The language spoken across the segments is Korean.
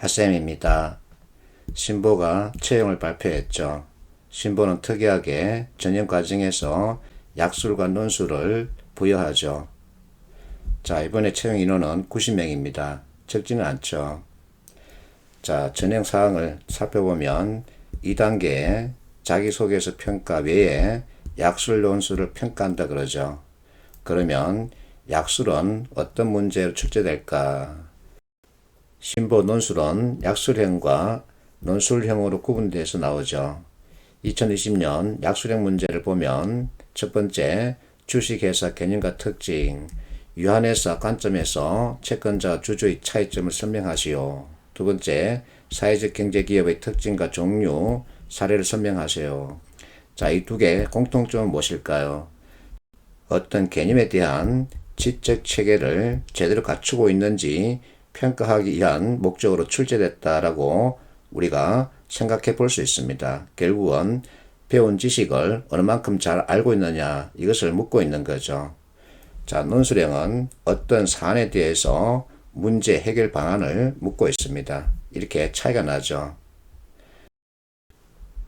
하쌤입니다. 신보가 채용을 발표했죠. 신보는 특이하게 전형 과정에서 약술과 논술을 부여하죠. 자, 이번에 채용 인원은 90명입니다. 적지는 않죠. 자, 전형 사항을 살펴보면 2단계에 자기소개서 평가 외에 약술 논술을 평가한다 그러죠. 그러면 약술은 어떤 문제로 출제될까? 신보 논술은 약술형과 논술형으로 구분돼서 나오죠. 2020년 약술형 문제를 보면 첫 번째 주식회사 개념과 특징, 유한회사 관점에서 채권자 주주의 차이점을 설명하시오. 두 번째 사회적 경제 기업의 특징과 종류, 사례를 설명하세요. 자, 이 두 개 공통점은 무엇일까요? 어떤 개념에 대한 지적 체계를 제대로 갖추고 있는지 평가하기 위한 목적으로 출제됐다라고 우리가 생각해 볼 수 있습니다. 결국은 배운 지식을 어느 만큼 잘 알고 있느냐 이것을 묻고 있는 거죠. 자, 논술형은 어떤 사안에 대해서 문제 해결 방안을 묻고 있습니다. 이렇게 차이가 나죠.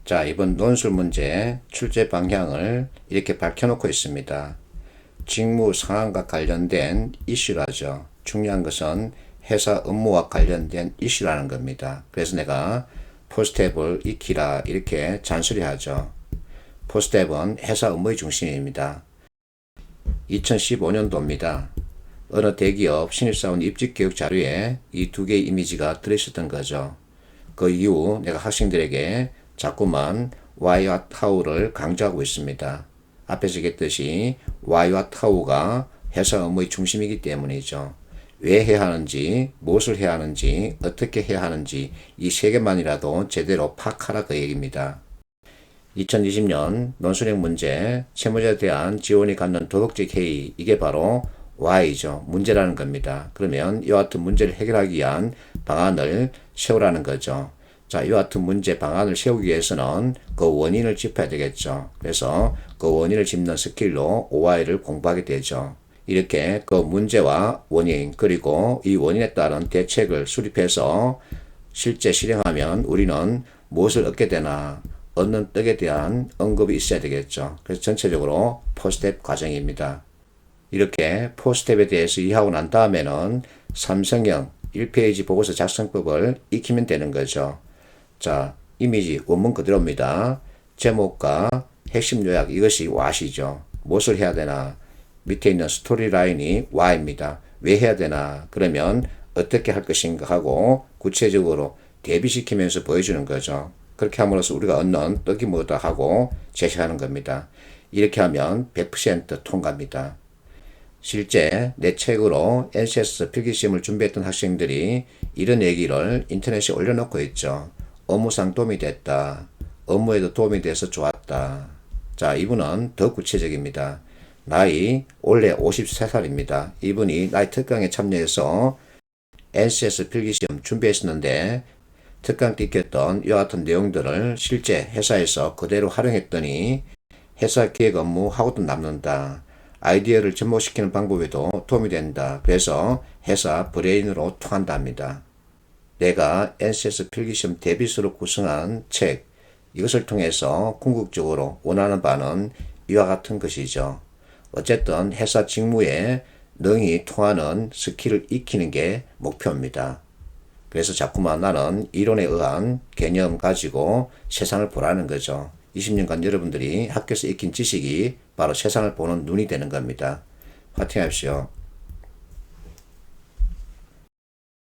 자, 이번 논술 문제 출제 방향을 이렇게 밝혀놓고 있습니다. 직무 상황과 관련된 이슈라죠. 중요한 것은 회사 업무와 관련된 이슈라는 겁니다. 그래서 내가 포스텝을 익히라 이렇게 잔소리 하죠. 포스텝은 회사 업무의 중심입니다. 2015년도입니다. 어느 대기업 신입사원 입직 교육 자료에 이 두 개의 이미지가 들어있었던 거죠. 그 이후 내가 학생들에게 자꾸만 why와 how를 강조하고 있습니다. 앞에서 얘기했듯이 why와 how가 회사 업무의 중심이기 때문이죠. 왜 해야 하는지, 무엇을 해야 하는지, 어떻게 해야 하는지 이 세 개만이라도 제대로 파악하라 그 얘기입니다. 2020년 논술형 문제, 채무자에 대한 지원이 갖는 도덕적 해이, 이게 바로 Y죠. 문제라는 겁니다. 그러면 이와 같은 문제를 해결하기 위한 방안을 세우라는 거죠. 자, 이와 같은 문제 방안을 세우기 위해서는 그 원인을 짚어야 되겠죠. 그래서 그 원인을 짚는 스킬로 OI를 공부하게 되죠. 이렇게 그 문제와 원인, 그리고 이 원인에 따른 대책을 수립해서 실제 실행하면 우리는 무엇을 얻게 되나, 얻는 떡에 대한 언급이 있어야 되겠죠. 그래서 전체적으로 포스텝 과정입니다. 이렇게 포스텝에 대해서 이해하고 난 다음에는 삼성형 1페이지 보고서 작성법을 익히면 되는 거죠. 자, 이미지 원문 그대로입니다. 제목과 핵심 요약 이것이 what이죠. 무엇을 해야 되나? 밑에 있는 스토리 라인이 why입니다. 왜 해야 되나? 그러면 어떻게 할 것인가 하고 구체적으로 대비시키면서 보여주는 거죠. 그렇게 함으로써 우리가 얻는 떡이 뭐다 하고 제시하는 겁니다. 이렇게 하면 100% 통과입니다. 실제 내 책으로 NCS 필기시험을 준비했던 학생들이 이런 얘기를 인터넷에 올려놓고 있죠. 업무상 도움이 됐다. 업무에도 도움이 돼서 좋았다. 자, 이분은 더 구체적입니다. 나이 원래 53살입니다. 이분이 나이 특강에 참여해서 NCS 필기시험 준비했었는데 특강 때 익혔던 이와 같은 내용들을 실제 회사에서 그대로 활용했더니 회사 기획 업무 하고도 남는다. 아이디어를 접목시키는 방법에도 도움이 된다. 그래서 회사 브레인으로 통한답니다. 내가 NCS 필기시험 대비서로 구성한 책, 이것을 통해서 궁극적으로 원하는 바는 이와 같은 것이죠. 어쨌든 회사 직무에 능히 통하는 스킬을 익히는 게 목표입니다. 그래서 자꾸만 나는 이론에 의한 개념 가지고 세상을 보라는 거죠. 20년간 여러분들이 학교에서 익힌 지식이 바로 세상을 보는 눈이 되는 겁니다. 파이팅 합시오.